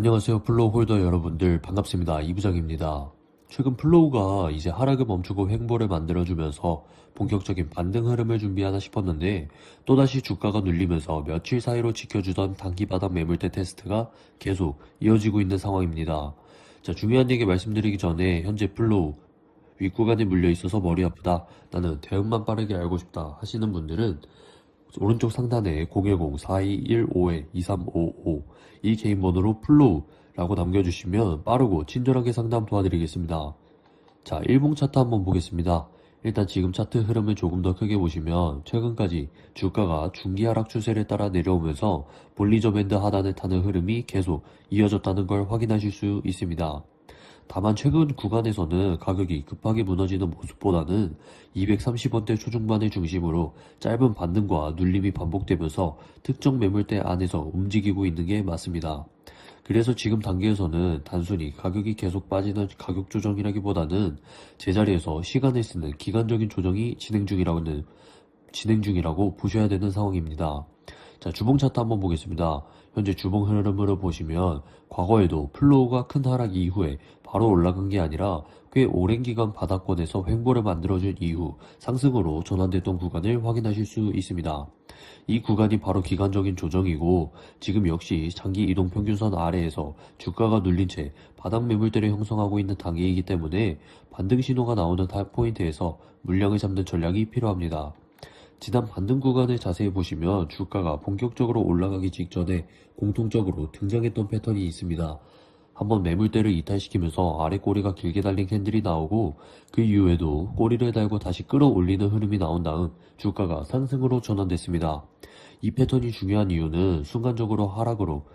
안녕하세요. 플로우 홀더 여러분들 반갑습니다. 이부장입니다. 최근 플로우가 이제 하락을 멈추고 횡보를 만들어주면서 본격적인 반등 흐름을 준비하나 싶었는데 또다시 주가가 눌리면서 며칠 사이로 지켜주던 단기 바닥 매물대 테스트가 계속 이어지고 있는 상황입니다. 자, 중요한 얘기 말씀드리기 전에 현재 플로우 윗구간에 물려 있어서 머리 아프다. 나는 대응만 빠르게 알고 싶다 하시는 분들은 오른쪽 상단에 010-4215-2355 이 개인 번호로 플로우라고 남겨주시면 빠르고 친절하게 상담 도와드리겠습니다. 자, 일봉 차트 한번 보겠습니다. 일단 지금 차트 흐름을 조금 더 크게 보시면 최근까지 주가가 중기 하락 추세를 따라 내려오면서 볼리저 밴드 하단을 타는 흐름이 계속 이어졌다는 걸 확인하실 수 있습니다. 다만 최근 구간에서는 가격이 급하게 무너지는 모습보다는 230원대 초중반을 중심으로 짧은 반등과 눌림이 반복되면서 특정 매물대 안에서 움직이고 있는 게 맞습니다. 그래서 지금 단계에서는 단순히 가격이 계속 빠지는 가격 조정이라기보다는 제자리에서 시간을 쓰는 기간적인 조정이 진행 중이라고는 진행 중이라고 보셔야 되는 상황입니다. 자, 주봉 차트 한번 보겠습니다. 현재 주봉 흐름으로 보시면 과거에도 플로우가 큰 하락 이후에 바로 올라간 게 아니라 꽤 오랜 기간 바닥권에서 횡보를 만들어준 이후 상승으로 전환됐던 구간을 확인하실 수 있습니다. 이 구간이 바로 기간적인 조정이고 지금 역시 장기 이동 평균선 아래에서 주가가 눌린 채 바닥 매물대를 형성하고 있는 단계이기 때문에 반등 신호가 나오는 타 포인트에서 물량을 잡는 전략이 필요합니다. 지난 반등 구간을 자세히 보시면 주가가 본격적으로 올라가기 직전에 공통적으로 등장했던 패턴이 있습니다. 한번 매물대를 이탈시키면서 아래 꼬리가 길게 달린 캔들이 나오고 그 이후에도 꼬리를 달고 다시 끌어올리는 흐름이 나온 다음 주가가 상승으로 전환됐습니다. 이 패턴이 중요한 이유는 순간적으로 하락으로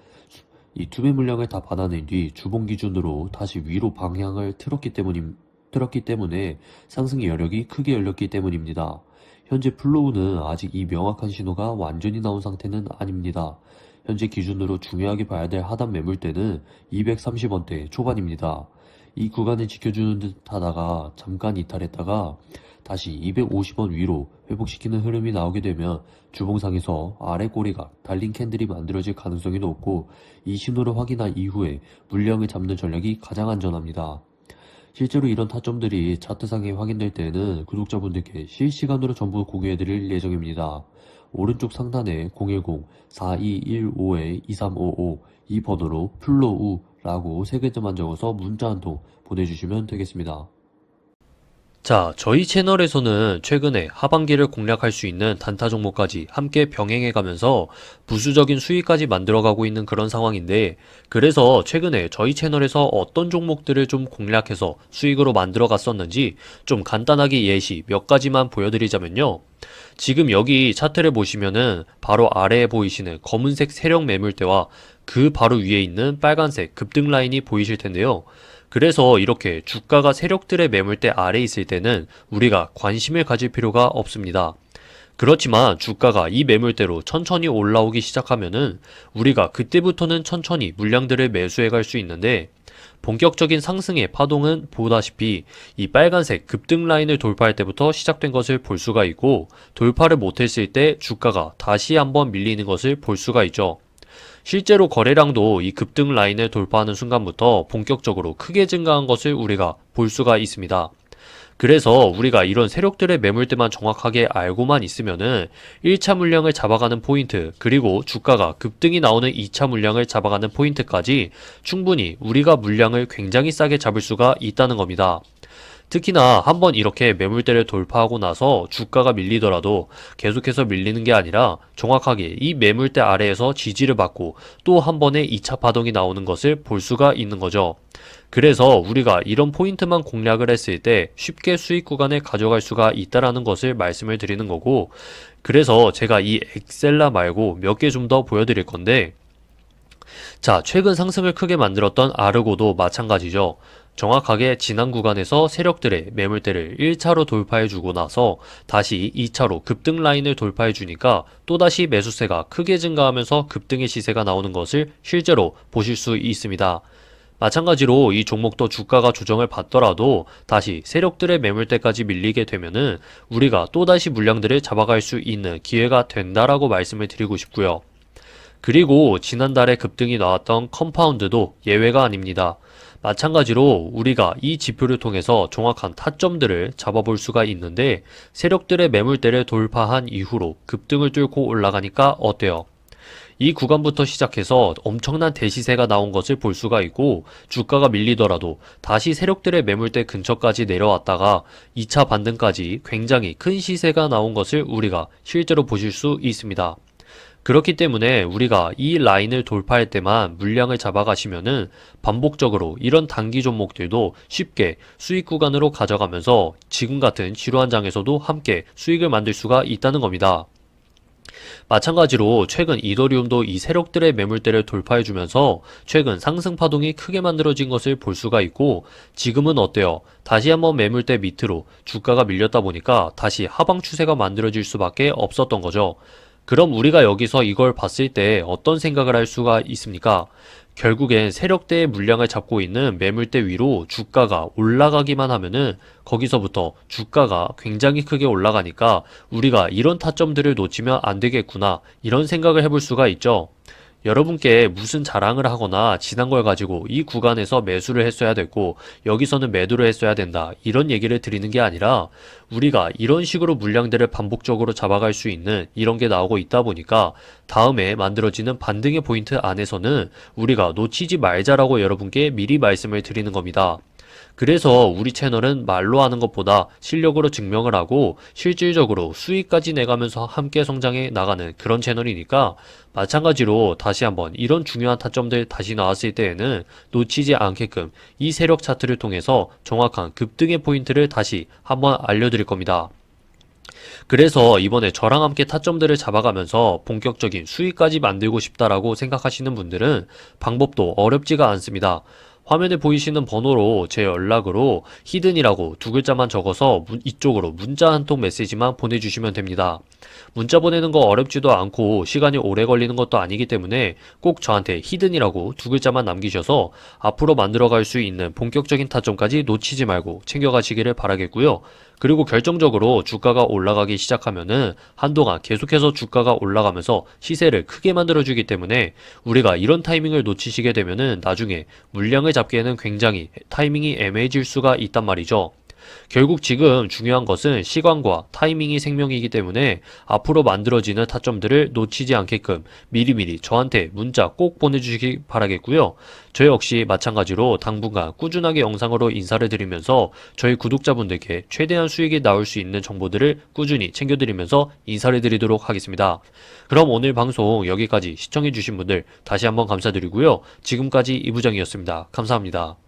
이 투매 물량을 다 받아낸 뒤 주봉 기준으로 다시 위로 방향을 틀었기 때문임, 틀었기 때문에 상승의 여력이 크게 열렸기 때문입니다. 현재 플로우는 아직 이 명확한 신호가 완전히 나온 상태는 아닙니다. 현재 기준으로 중요하게 봐야 될 하단 매물대는 230원대 초반입니다. 이 구간을 지켜주는 듯 하다가 잠깐 이탈했다가 다시 250원 위로 회복시키는 흐름이 나오게 되면 주봉상에서 아래 꼬리가 달린 캔들이 만들어질 가능성이 높고 이 신호를 확인한 이후에 물량을 잡는 전략이 가장 안전합니다. 실제로 이런 타점들이 차트상에 확인될 때는 구독자분들께 실시간으로 전부 공유해드릴 예정입니다. 오른쪽 상단에 010-4215-2355 이 번호로 플로우라고 세 글자만 적어서 문자 한 통 보내주시면 되겠습니다. 자, 저희 채널에서는 최근에 하반기를 공략할 수 있는 단타 종목까지 함께 병행해 가면서 부수적인 수익까지 만들어 가고 있는 그런 상황인데, 그래서 최근에 저희 채널에서 어떤 종목들을 좀 공략해서 수익으로 만들어 갔었는지 좀 간단하게 예시 몇 가지만 보여드리자면요. 지금 여기 차트를 보시면은 바로 아래에 보이시는 검은색 세력 매물대와 그 바로 위에 있는 빨간색 급등 라인이 보이실 텐데요. 그래서 이렇게 주가가 세력들의 매물대 아래 있을 때는 우리가 관심을 가질 필요가 없습니다. 그렇지만 주가가 이 매물대로 천천히 올라오기 시작하면은 우리가 그때부터는 천천히 물량들을 매수해 갈 수 있는데 본격적인 상승의 파동은 보다시피 이 빨간색 급등 라인을 돌파할 때부터 시작된 것을 볼 수가 있고 돌파를 못했을 때 주가가 다시 한번 밀리는 것을 볼 수가 있죠. 실제로 거래량도 이 급등 라인을 돌파하는 순간부터 본격적으로 크게 증가한 것을 우리가 볼 수가 있습니다. 그래서 우리가 이런 세력들의 매물대만 정확하게 알고만 있으면은 1차 물량을 잡아가는 포인트, 그리고 주가가 급등이 나오는 2차 물량을 잡아가는 포인트까지 충분히 우리가 물량을 굉장히 싸게 잡을 수가 있다는 겁니다. 특히나 한번 이렇게 매물대를 돌파하고 나서 주가가 밀리더라도 계속해서 밀리는 게 아니라 정확하게 이 매물대 아래에서 지지를 받고 또 한 번의 2차 파동이 나오는 것을 볼 수가 있는 거죠. 그래서 우리가 이런 포인트만 공략을 했을 때 쉽게 수익 구간을 가져갈 수가 있다라는 것을 말씀을 드리는 거고 그래서 제가 이 엑셀라 말고 몇 개 좀 더 보여드릴 건데 자, 최근 상승을 크게 만들었던 아르고도 마찬가지죠. 정확하게 지난 구간에서 세력들의 매물대를 1차로 돌파해주고 나서 다시 2차로 급등 라인을 돌파해주니까 또다시 매수세가 크게 증가하면서 급등의 시세가 나오는 것을 실제로 보실 수 있습니다. 마찬가지로 이 종목도 주가가 조정을 받더라도 다시 세력들의 매물대까지 밀리게 되면은 우리가 또다시 물량들을 잡아갈 수 있는 기회가 된다라고 말씀을 드리고 싶고요. 그리고 지난달에 급등이 나왔던 컴파운드도 예외가 아닙니다. 마찬가지로 우리가 이 지표를 통해서 정확한 타점들을 잡아볼 수가 있는데 세력들의 매물대를 돌파한 이후로 급등을 뚫고 올라가니까 어때요? 이 구간부터 시작해서 엄청난 대시세가 나온 것을 볼 수가 있고 주가가 밀리더라도 다시 세력들의 매물대 근처까지 내려왔다가 2차 반등까지 굉장히 큰 시세가 나온 것을 우리가 실제로 보실 수 있습니다. 그렇기 때문에 우리가 이 라인을 돌파할 때만 물량을 잡아가시면은 반복적으로 이런 단기 종목들도 쉽게 수익 구간으로 가져가면서 지금 같은 지루한 장에서도 함께 수익을 만들 수가 있다는 겁니다. 마찬가지로 최근 이더리움도 이 세력들의 매물대를 돌파해주면서 최근 상승 파동이 크게 만들어진 것을 볼 수가 있고 지금은 어때요? 다시 한번 매물대 밑으로 주가가 밀렸다 보니까 다시 하방 추세가 만들어질 수밖에 없었던 거죠. 그럼 우리가 여기서 이걸 봤을 때 어떤 생각을 할 수가 있습니까? 결국엔 세력대의 물량을 잡고 있는 매물대 위로 주가가 올라가기만 하면은 거기서부터 주가가 굉장히 크게 올라가니까 우리가 이런 타점들을 놓치면 안 되겠구나 이런 생각을 해볼 수가 있죠. 여러분께 무슨 자랑을 하거나 지난 걸 가지고 이 구간에서 매수를 했어야 됐고 여기서는 매도를 했어야 된다 이런 얘기를 드리는 게 아니라 우리가 이런 식으로 물량들을 반복적으로 잡아갈 수 있는 이런 게 나오고 있다 보니까 다음에 만들어지는 반등의 포인트 안에서는 우리가 놓치지 말자라고 여러분께 미리 말씀을 드리는 겁니다. 그래서 우리 채널은 말로 하는 것보다 실력으로 증명을 하고 실질적으로 수익까지 내가면서 함께 성장해 나가는 그런 채널이니까 마찬가지로 다시 한번 이런 중요한 타점들 다시 나왔을 때에는 놓치지 않게끔 이 세력 차트를 통해서 정확한 급등의 포인트를 다시 한번 알려드릴 겁니다. 그래서 이번에 저랑 함께 타점들을 잡아가면서 본격적인 수익까지 만들고 싶다라고 생각하시는 분들은 방법도 어렵지가 않습니다. 화면에 보이시는 번호로 제 연락으로 히든이라고 두 글자만 적어서 문- 이쪽으로 문자 한 통 메시지만 보내주시면 됩니다. 문자 보내는 거 어렵지도 않고 시간이 오래 걸리는 것도 아니기 때문에 꼭 저한테 히든이라고 두 글자만 남기셔서 앞으로 만들어갈 수 있는 본격적인 타점까지 놓치지 말고 챙겨가시기를 바라겠고요. 그리고 결정적으로 주가가 올라가기 시작하면은 한동안 계속해서 주가가 올라가면서 시세를 크게 만들어주기 때문에 우리가 이런 타이밍을 놓치시게 되면은 나중에 물량을 잡기에는 굉장히 타이밍이 애매해질 수가 있단 말이죠. 결국 지금 중요한 것은 시간과 타이밍이 생명이기 때문에 앞으로 만들어지는 타점들을 놓치지 않게끔 미리미리 저한테 문자 꼭 보내주시기 바라겠고요. 저 역시 마찬가지로 당분간 꾸준하게 영상으로 인사를 드리면서 저희 구독자분들께 최대한 수익이 나올 수 있는 정보들을 꾸준히 챙겨드리면서 인사를 드리도록 하겠습니다. 그럼 오늘 방송 여기까지 시청해주신 분들 다시 한번 감사드리고요. 지금까지 이부장이었습니다. 감사합니다.